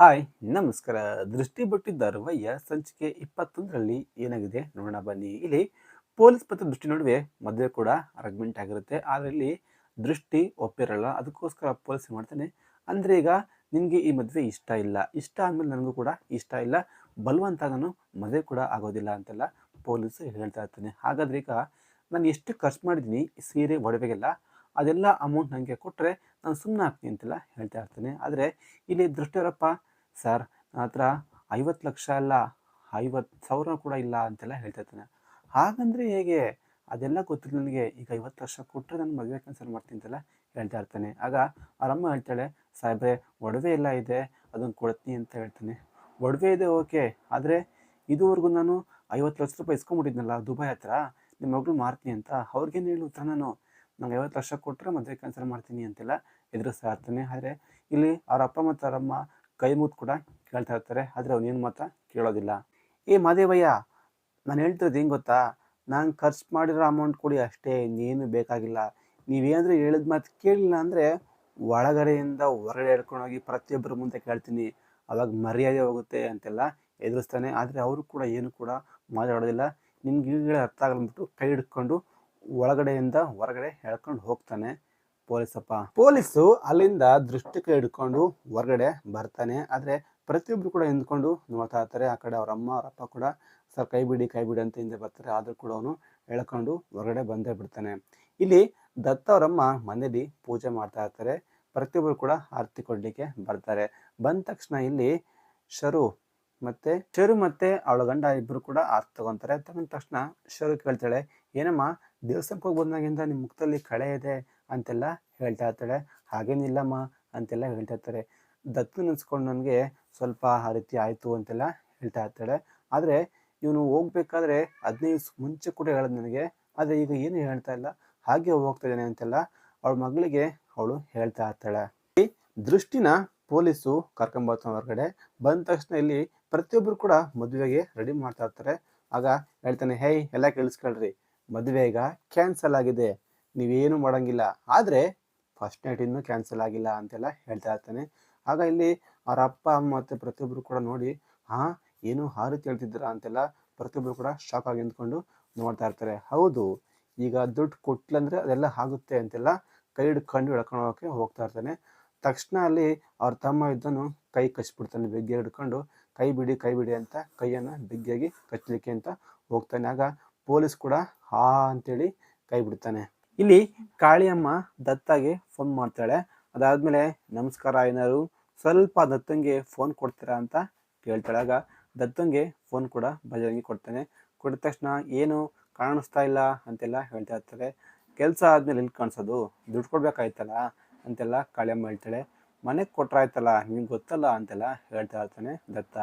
Hi, ನಮಸ್ಕಾರ. ದೃಷ್ಟಿ ಬಿಟ್ಟಿದ್ದ ರವಯ್ಯ ಸಂಚಿಕೆ ಇಪ್ಪತ್ತೊಂದರಲ್ಲಿ ಏನಾಗಿದೆ? ನೋಡೋಣ, ಬನ್ನಿ. ಇಲ್ಲಿ ಪೊಲೀಸ್ ಮತ್ತು ದೃಷ್ಟಿ ನಡುವೆ ಮದುವೆ ಕೂಡ ಅರೇಂಜ್ಮೆಂಟ್ ಆಗಿರುತ್ತೆ. ಆದರೆ ಇಲ್ಲಿ ದೃಷ್ಟಿ ಒಪ್ಪಿರಲ್ಲ. ಅದಕ್ಕೋಸ್ಕರ ಪೊಲೀಸ್ ಮಾಡ್ತಾನೆ, ಅಂದರೆ ಈಗ ನಿನಗೆ ಈ ಮದುವೆ ಇಷ್ಟ ಇಲ್ಲ. ಇಷ್ಟ ಆದಮೇಲೆ ನನಗೂ ಕೂಡ ಇಷ್ಟ ಇಲ್ಲ. ಬಲವಂತ ನಾನು ಮದುವೆ ಕೂಡ ಆಗೋದಿಲ್ಲ ಅಂತೆಲ್ಲ ಪೊಲೀಸ್ ಹೇಳ್ತಾ ಇರ್ತಾನೆ. ಹಾಗಾದ್ರೆ ಈಗ ನಾನು ಎಷ್ಟು ಖರ್ಚು ಮಾಡಿದ್ದೀನಿ ಸೀರೆ ಒಡವೆಗೆಲ್ಲ, ಅದೆಲ್ಲ ಅಮೌಂಟ್ ನನಗೆ ಕೊಟ್ಟರೆ ನಾನು ಸುಮ್ಮನೆ ಹಾಕ್ತೀನಿ ಅಂತೆಲ್ಲ ಹೇಳ್ತಾ ಇರ್ತಾನೆ. ಆದರೆ ಇಲ್ಲಿ ದೃಷ್ಟಿಯವರಪ್ಪ ಸರ್, ನನ್ನ ಹತ್ರ ಐವತ್ತು ಲಕ್ಷ ಅಲ್ಲ, ಐವತ್ತು ಸಾವಿರ ಕೂಡ ಇಲ್ಲ ಅಂತೆಲ್ಲ ಹೇಳ್ತಾ ಹಾಗಂದ್ರೆ ಹೇಗೆ? ಅದೆಲ್ಲ ಗೊತ್ತಿಲ್ಲ ನನಗೆ. ಈಗ ಐವತ್ತು ಲಕ್ಷ ಕೊಟ್ಟರೆ ನಾನು ಮದುವೆ ಕ್ಯಾನ್ಸಲ್ ಮಾಡ್ತೀನಿ ಅಂತೆಲ್ಲ ಹೇಳ್ತಾ ಇರ್ತಾನೆ. ಆಗ ಅವರಮ್ಮ ಹೇಳ್ತಾಳೆ, ಸಾಹೇಬ್ರೆ, ಒಡವೆ ಎಲ್ಲ ಇದೆ ಅದನ್ನು ಕೊಡ್ತೀನಿ ಅಂತ ಹೇಳ್ತಾನೆ. ಒಡವೆ ಇದೆ, ಓಕೆ. ಆದರೆ ಇದುವರೆಗೂ ನಾನು ಐವತ್ತು ಲಕ್ಷ ರೂಪಾಯಿ ಇಸ್ಕೊಂಬಿಟ್ಟಿದ್ನಲ್ಲ ದುಬೈ ಹತ್ರ ನಿಮ್ಮ ಮಗಳು ಮಾರ್ತೀನಿ ಅಂತ ಅವ್ರಿಗೇನು ಹೇಳು ಉತ್ತರ ನಾನು? ನಂಗೆ ಐವತ್ತು ಲಕ್ಷ ಕೊಟ್ಟರೆ ಮದುವೆ ಕ್ಯಾನ್ಸಲ್ ಮಾಡ್ತೀನಿ ಅಂತೆಲ್ಲ ಎದುರಿಸ್ತಾ ಇರ್ತಾನೆ. ಆದರೆ ಇಲ್ಲಿ ಅವರ ಅಪ್ಪ ಮತ್ತು ಅವರಮ್ಮ ಕೈ ಕೂಡ ಕೇಳ್ತಾ ಇರ್ತಾರೆ, ಆದರೆ ಅವನೇನು ಮಾತ್ರ ಕೇಳೋದಿಲ್ಲ. ಏ ಮಾದೇವಯ್ಯ, ನಾನು ಹೇಳ್ತಿರೋದು ಹೆಂಗೆ ಗೊತ್ತಾ? ನಾನು ಖರ್ಚು ಮಾಡಿರೋ ಅಮೌಂಟ್ ಕೊಡಿ ಅಷ್ಟೇ, ಇನ್ನೇನು ಬೇಕಾಗಿಲ್ಲ. ನೀವೇನಾದರೂ ಹೇಳಿದ ಮಾತು ಕೇಳಿಲ್ಲ ಅಂದರೆ ಒಳಗಡೆಯಿಂದ ಹೊರಗಡೆ ಹಿಡ್ಕೊಂಡೋಗಿ ಪ್ರತಿಯೊಬ್ಬರ ಮುಂದೆ ಕೇಳ್ತೀನಿ. ಅವಾಗ ಮರ್ಯಾದೆ ಹೋಗುತ್ತೆ ಅಂತೆಲ್ಲ ಎದುರಿಸ್ತಾನೆ. ಆದರೆ ಅವರು ಕೂಡ ಏನು ಕೂಡ ಮಾತಾಡೋದಿಲ್ಲ. ನಿಮ್ಗೆ ಈಗಲೇ ಅರ್ಥ ಆಗಲ್ಬಿಟ್ಟು ಕೈ ಹಿಡ್ಕೊಂಡು ಒಳಗಡೆಯಿಂದ ಹೊರಗಡೆ ಹೇಳ್ಕೊಂಡು ಹೋಗ್ತಾನೆ. ಪೊಲೀಸಪ್ಪ. ಪೊಲೀಸು ಅಲ್ಲಿಂದ ದೃಷ್ಟಿ ಕೈ ಹಿಡ್ಕೊಂಡು ಹೊರಗಡೆ ಬರ್ತಾನೆ. ಆದರೆ ಪ್ರತಿಯೊಬ್ಬರು ಕೂಡ ಹಿಂದ್ಕೊಂಡು ನೋಡ್ತಾ ಇರ್ತಾರೆ ಆ ಕಡೆ ಅವ್ರ ಅಮ್ಮ, ಅವ್ರ ಅಪ್ಪ ಕೂಡ ಸರ್ ಕೈ ಬಿಡಿ ಕೈ ಬಿಡಿ ಅಂತ ಹಿಂದೆ ಬರ್ತಾರೆ. ಆದರೂ ಕೂಡ ಅವನು ಎಳ್ಕೊಂಡು ಹೊರಗಡೆ ಬಂದೇ ಬಿಡ್ತಾನೆ. ಇಲ್ಲಿ ದತ್ತ ಅವರಮ್ಮ ಮನೇಲಿ ಪೂಜೆ ಮಾಡ್ತಾ ಇರ್ತಾರೆ. ಪ್ರತಿಯೊಬ್ಬರು ಕೂಡ ಆರತಿ ಕೊಡ್ಲಿಕ್ಕೆ ಬರ್ತಾರೆ. ಬಂದ ತಕ್ಷಣ ಇಲ್ಲಿ ಶರು ಮತ್ತೆ ಶರು ಮತ್ತೆ ಅವಳ ಗಂಡ ಇಬ್ರು ಕೂಡ ಆರ್ತಿ ತಗೊಂತಾರೆ. ತಗೊಂಡ ತಕ್ಷಣ ಶರು ಕೇಳ್ತಾಳೆ, ಏನಮ್ಮ ದೇವಸ್ಥಾನಕ್ಕೆ ಹೋಗಿ ಬಂದಾಗಿಂದ ನಿಮ್ಮ ಮುಖದಲ್ಲಿ ಕಳೆ ಇದೆ. ಅಂತೆಲ್ಲ ಹೇಳ್ತಾ ಇರ್ತಾಳೆ. ಹಾಗೇನಿಲ್ಲಮ್ಮ, ಅಂತೆಲ್ಲ ಹೇಳ್ತಾ ಇರ್ತಾರೆ. ದತ್ತು ನೆನೆಸ್ಕೊಂಡು ನನಗೆ ಸ್ವಲ್ಪ ಆ ರೀತಿ ಆಯಿತು ಅಂತೆಲ್ಲ ಹೇಳ್ತಾ ಇರ್ತಾಳೆ. ಆದರೆ ಇವನು ಹೋಗ್ಬೇಕಾದ್ರೆ ಹದಿನೈದು ಮುಂಚೆ ಕೂಡ ಹೇಳೋದು ನನಗೆ. ಆದರೆ ಈಗ ಏನು ಹೇಳ್ತಾ ಇಲ್ಲ. ಹಾಗೆ ಹೋಗ್ತಾ ಇದ್ದಾನೆ ಅಂತೆಲ್ಲ ಅವಳ ಮಗಳಿಗೆ ಅವಳು ಹೇಳ್ತಾ ಇರ್ತಾಳೆ. ಈ ದೃಷ್ಟಿನ ಪೊಲೀಸು ಕರ್ಕೊಂಬರ್ತಾನೆ ಹೊರಗಡೆ. ಬಂದ ತಕ್ಷಣ ಇಲ್ಲಿ ಪ್ರತಿಯೊಬ್ಬರು ಕೂಡ ಮದುವೆಗೆ ರೆಡಿ ಮಾಡ್ತಾ ಇರ್ತಾರೆ. ಆಗ ಹೇಳ್ತಾನೆ, ಹೇಯ್, ಎಲ್ಲ ಕೇಳಿಸ್ಕೊಳ್ರಿ. ಮದುವೆ ಈಗ ಕ್ಯಾನ್ಸಲ್ ಆಗಿದೆ. ನೀವೇನು ಮಾಡಂಗಿಲ್ಲ. ಆದರೆ ಫಸ್ಟ್ ನೈಟ್ ಇನ್ನೂ ಕ್ಯಾನ್ಸಲ್ ಆಗಿಲ್ಲ ಅಂತೆಲ್ಲ ಹೇಳ್ತಾ ಇರ್ತಾನೆ. ಆಗ ಇಲ್ಲಿ ಅವರ ಅಪ್ಪ, ಅಮ್ಮ ಮತ್ತು ಪ್ರತಿಯೊಬ್ಬರು ಕೂಡ ನೋಡಿ ಹಾಂ ಏನು ಹಾರು ರೀತಿ ಅಂತೆಲ್ಲ ಪ್ರತಿಯೊಬ್ಬರು ಕೂಡ ಶಾಕ್ ಆಗಿ ನಿಂತ್ಕೊಂಡು ನೋಡ್ತಾ ಇರ್ತಾರೆ. ಹೌದು, ಈಗ ದುಡ್ಡು ಕೊಟ್ಲಂದ್ರೆ ಅದೆಲ್ಲ ಆಗುತ್ತೆ ಅಂತೆಲ್ಲ ಕೈ ಹಿಡ್ಕೊಂಡು ಎಳ್ಕೊಂಡು ಹೋಗೋಕೆ ಹೋಗ್ತಾ ಇರ್ತಾನೆ. ತಕ್ಷಣ ಅಲ್ಲಿ ಅವ್ರ ತಮ್ಮ ಇದ್ದನು ಕೈ ಕಚ್ಬಿಡ್ತಾನೆ, ಬೆಗ್ಗೆ ಹಿಡ್ಕೊಂಡು, ಕೈ ಬಿಡಿ ಕೈ ಬಿಡಿ ಅಂತ ಕೈಯನ್ನು ಬಿಗ್ಗಿಯಾಗಿ ಕಚ್ಚಲಿಕ್ಕೆ ಅಂತ ಹೋಗ್ತಾನೆ. ಆಗ ಪೊಲೀಸ್ ಕೂಡ ಹಾ ಅಂತೇಳಿ ಕೈ ಬಿಡ್ತಾನೆ. ಇಲ್ಲಿ ಕಾಳಿಯಮ್ಮ ದತ್ತಾಗೆ ಫೋನ್ ಮಾಡ್ತಾಳೆ. ಅದಾದ್ಮೇಲೆ, ನಮಸ್ಕಾರ ಏನಾರು ಸ್ವಲ್ಪ ದತ್ತಂಗೆ ಫೋನ್ ಕೊಡ್ತೀರಾ ಅಂತ ಕೇಳ್ತಾಳೆ. ಆಗ ದತ್ತಂಗೆ ಫೋನ್ ಕೂಡ ಬಜರಂಗಿ ಕೊಡ್ತಾನೆ. ಕೊಡಿದ ತಕ್ಷಣ ಏನು ಕಾಣಿಸ್ತಾ ಇಲ್ಲ ಅಂತೆಲ್ಲ ಹೇಳ್ತಾ ಇರ್ತಾರೆ ಕೆಲಸ ಆದ್ಮೇಲೆ ಎಲ್ಲಿ ಕಾಣಿಸೋದು? ದುಡ್ಡು ಕೊಡ್ಬೇಕಾಯ್ತಲ್ಲ ಅಂತೆಲ್ಲ ಕಾಳಿಯಮ್ಮ ಹೇಳ್ತಾಳೆ. ಮನೆಗೆ ಕೊಟ್ರಾಯ್ತಲ್ಲ ನಿಮ್ಗೆ ಗೊತ್ತಲ್ಲ ಅಂತೆಲ್ಲ ಹೇಳ್ತಾ ಇರ್ತಾನೆ ದತ್ತ.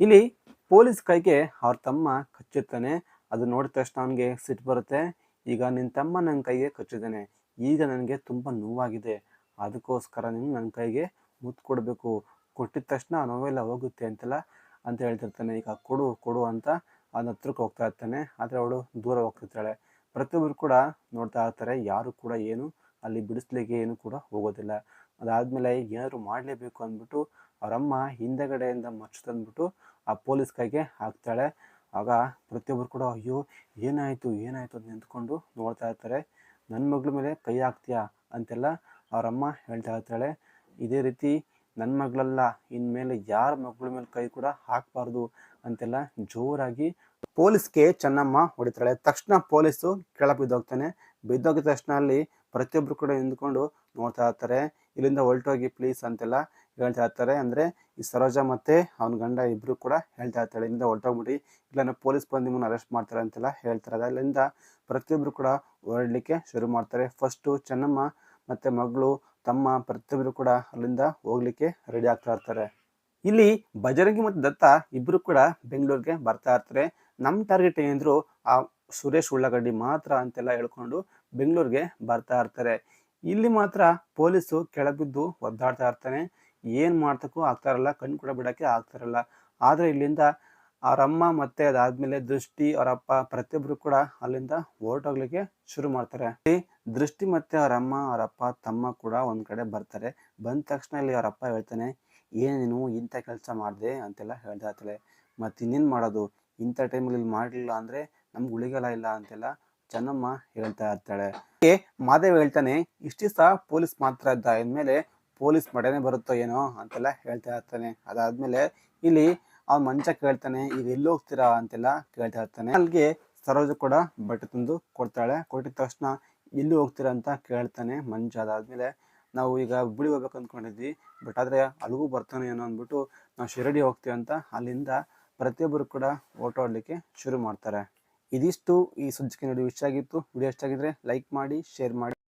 ಇಲ್ಲಿ ಪೊಲೀಸ್ ಕೈಗೆ ಅವ್ರ ತಮ್ಮ ಕಚ್ಚಿರ್ತಾನೆ ಅದು ನೋಡಿದ ತಕ್ಷಣ ಅವನಿಗೆ ಸಿಟ್ಟು ಬರುತ್ತೆ. ಈಗ ನಿನ್ನ ತಮ್ಮ ನನ್ನ ಕೈಗೆ ಕಚ್ಚಿದ್ದಾನೆ ಈಗ ನನಗೆ ತುಂಬ ನೋವಾಗಿದೆ. ಅದಕ್ಕೋಸ್ಕರ ನೀನು ನನ್ನ ಕೈಗೆ ಮುತ್ತು ಕೊಡಬೇಕು. ಕೊಟ್ಟಿದ ತಕ್ಷಣ ಆ ನೋವೆಲ್ಲ ಹೋಗುತ್ತೆ ಅಂತೆಲ್ಲ ಅಂತ ಹೇಳ್ತಿರ್ತಾನೆ. ಈಗ ಕೊಡು ಕೊಡು ಅಂತ ಅದನ್ನ ಹತ್ರಕ್ಕೆ ಹೋಗ್ತಾ ಇರ್ತಾನೆ. ಆದರೆ ಅವಳು ದೂರ ಹೋಗ್ತಿರ್ತಾಳೆ. ಪ್ರತಿಯೊಬ್ಬರು ಕೂಡ ನೋಡ್ತಾ ಇರ್ತಾರೆ. ಯಾರು ಕೂಡ ಏನು ಅಲ್ಲಿ ಬಿಡಿಸ್ಲಿಕ್ಕೆ ಏನು ಕೂಡ ಹೋಗೋದಿಲ್ಲ. ಅದಾದಮೇಲೆ ಏನಾದ್ರು ಮಾಡಲೇಬೇಕು ಅಂದ್ಬಿಟ್ಟು ಅವರಮ್ಮ ಹಿಂದೆಗಡೆಯಿಂದ ಮಚ್ಚು ತಂದ್ಬಿಟ್ಟು ಆ ಪೊಲೀಸ್ ಕೈಗೆ ಹಾಕ್ತಾಳೆ. ಆಗ ಪ್ರತಿಯೊಬ್ಬರು ಕೂಡ, ಅಯ್ಯೋ, ಏನಾಯಿತು ಏನಾಯಿತು? ಅಂತ ನಿಂತ್ಕೊಂಡು ನೋಡ್ತಾ ಇರ್ತಾರೆ. ನನ್ನ ಮಗಳ ಮೇಲೆ ಕೈ ಹಾಕ್ತೀಯಾ? ಅಂತೆಲ್ಲ ಅವರಮ್ಮ ಹೇಳ್ತಾ ಇರ್ತಾಳೆ. ಇದೇ ರೀತಿ ನನ್ನ ಮಗಳಲ್ಲ ಇನ್ಮೇಲೆ ಯಾರ ಮಗಳ ಮೇಲೆ ಕೈ ಕೂಡ ಹಾಕಬಾರ್ದು? ಅಂತೆಲ್ಲ ಜೋರಾಗಿ ಪೊಲೀಸ್ಗೆ ಚೆನ್ನಮ್ಮ ಹೊಡಿತಾಳೆ. ತಕ್ಷಣ ಪೊಲೀಸು ಕೆಳ ಬಿದ್ದೋಗ್ತಾನೆ ಬಿದ್ದೋಗಿದ ತಕ್ಷಣ ಅಲ್ಲಿ ಪ್ರತಿಯೊಬ್ಬರು ಕೂಡ ನಿಂತ್ಕೊಂಡು ನೋಡ್ತಾ ಇರ್ತಾರೆ. ಇಲ್ಲಿಂದ ಹೊರಟೋಗಿ, ಪ್ಲೀಸ್ ಅಂತೆಲ್ಲ ಹೇಳ್ತಾ ಇರ್ತಾರೆ. ಅಂದರೆ ಈ ಸರೋಜ ಮತ್ತೆ ಅವನ ಗಂಡ ಇಬ್ಬರು ಕೂಡ ಹೇಳ್ತಾ ಇರ್ತಾಳೆ ಇಲ್ಲಿಂದ ಹೊರಟೋಗ್ಬಿಡಿ. ಇಲ್ಲ ಪೊಲೀಸ್ ಬಂದು ನಿಮ್ಮನ್ನು ಅರೆಸ್ಟ್ ಮಾಡ್ತಾರೆ ಅಂತೆಲ್ಲ ಹೇಳ್ತಾರೆ. ಅದರಿಂದ ಪ್ರತಿಯೊಬ್ಬರು ಕೂಡ ಹೊರಡ್ಲಿಕ್ಕೆ ಶುರು ಮಾಡ್ತಾರೆ. ಫಸ್ಟು ಚೆನ್ನಮ್ಮ ಮತ್ತೆ ಮಗಳು, ತಮ್ಮ ಪ್ರತಿಯೊಬ್ಬರು ಕೂಡ ಅಲ್ಲಿಂದ ಹೋಗ್ಲಿಕ್ಕೆ ರೆಡಿ ಆಗ್ತಾ ಇರ್ತಾರೆ. ಇಲ್ಲಿ ಬಜರಂಗಿ ಮತ್ತು ದತ್ತ ಇಬ್ಬರು ಕೂಡ ಬೆಂಗಳೂರಿಗೆ ಬರ್ತಾ ಇರ್ತಾರೆ. ನಮ್ಮ ಟಾರ್ಗೆಟ್ ಏನಿದ್ರು ಆ ಸುರೇಶ್ ಉಳ್ಳಾಗಡ್ಡಿ ಮಾತ್ರ ಅಂತೆಲ್ಲ ಹೇಳ್ಕೊಂಡು ಬೆಂಗಳೂರಿಗೆ ಬರ್ತಾ ಇರ್ತಾರೆ. ಇಲ್ಲಿ ಮಾತ್ರ ಪೊಲೀಸು ಕೆಳಬಿದ್ದು ಒದ್ದಾಡ್ತಾ ಇರ್ತಾನೆ. ಏನು ಮಾಡ್ತಕ್ಕೂ ಆಗ್ತಾರಲ್ಲ ಕಣ್ಣು ಕೂಡ ಬಿಡೋಕ್ಕೆ ಆಗ್ತಾರಲ್ಲ ಆದ್ರೆ ಇಲ್ಲಿಂದ ಅವರಮ್ಮ ಮತ್ತೆ ಅದಾದ್ಮೇಲೆ ದೃಷ್ಟಿ ಅವರಪ್ಪ ಪ್ರತಿಯೊಬ್ಬರು ಕೂಡ ಅಲ್ಲಿಂದ ಹೊರಟೋಗ್ಲಿಕ್ಕೆ ಶುರು ಮಾಡ್ತಾರೆ. ದೃಷ್ಟಿ ಮತ್ತೆ ಅವರಮ್ಮ ಅವರಪ್ಪ ತಮ್ಮ ಕೂಡ ಒಂದು ಕಡೆ ಬರ್ತಾರೆ. ಬಂದ ತಕ್ಷಣ ಇಲ್ಲಿ ಅವರಪ್ಪ ಹೇಳ್ತಾನೆ ಏನೇನು ಇಂಥ ಕೆಲಸ ಮಾಡಿದೆ? ಅಂತೆಲ್ಲ ಹೇಳ್ತಾ ಇರ್ತಾಳೆ. ಮತ್ತು ಇನ್ನೇನು ಮಾಡೋದು? ಇಂಥ ಟೈಮಲ್ಲಿ ಇಲ್ಲಿ ಮಾಡಲಿಲ್ಲ ಅಂದರೆ ನಮ್ಗೆ ಉಳಿಗಲ್ಲ ಇಲ್ಲ ಅಂತೆಲ್ಲ ಚೆನ್ನಮ್ಮ ಹೇಳ್ತಾ ಇರ್ತಾಳೆ. ಮಾದೇವ್ ಹೇಳ್ತಾನೆ ಇಷ್ಟಿಸ ಪೊಲೀಸ್ ಮಾತ್ರ ಇದ್ದ. ಇನ್ಮೇಲೆ ಪೊಲೀಸ್ ಮಡೆನೇ ಬರುತ್ತೋ ಏನೋ ಅಂತೆಲ್ಲ ಹೇಳ್ತಾ ಇರ್ತಾನೆ. ಅದಾದ್ಮೇಲೆ ಇಲ್ಲಿ ಅವ್ನ ಮಂಚ ಕೇಳ್ತಾನೆ ಈಗ ಎಲ್ಲಿ ಹೋಗ್ತೀರಾ? ಅಂತೆಲ್ಲ ಕೇಳ್ತಾ ಇರ್ತಾನೆ. ಅಲ್ಲಿಗೆ ಸರೋಜ ಕೂಡ ಬಟ್ಟೆ ತಂದು ಕೊಡ್ತಾಳೆ. ಕೊಟ್ಟಿದ ತಕ್ಷಣ ಎಲ್ಲಿ ಹೋಗ್ತೀರಾ ಅಂತ ಕೇಳ್ತಾನೆ ಮಂಚ ಅದಾದ್ಮೇಲೆ ನಾವು ಈಗ ಹುಬ್ಬಳ್ಳಿ ಹೋಗ್ಬೇಕು ಅಂದ್ಕೊಂಡಿದ್ವಿ ಬಟ್ ಆದರೆ ಅಲ್ಲಿಗೂ ಬರ್ತಾನೆ ಏನೋ ಅಂದ್ಬಿಟ್ಟು ನಾವು ಶಿರಡಿ ಹೋಗ್ತೀವಿ ಅಂತ ಅಲ್ಲಿಂದ ಪ್ರತಿಯೊಬ್ಬರು ಕೂಡ ಓಟೋ ಆಡಲಿಕ್ಕೆ ಶುರು ಮಾಡ್ತಾರೆ. ಇದಿಷ್ಟು ಈ ಸುಜಿಕೆ ನೋಡಿ. ಇಷ್ಟ ಆಗಿತ್ತು. ವಿಡಿಯೋ ಇಷ್ಟ ಆಗಿದ್ರೆ ಲೈಕ್ ಮಾಡಿ, ಶೇರ್ ಮಾಡಿ.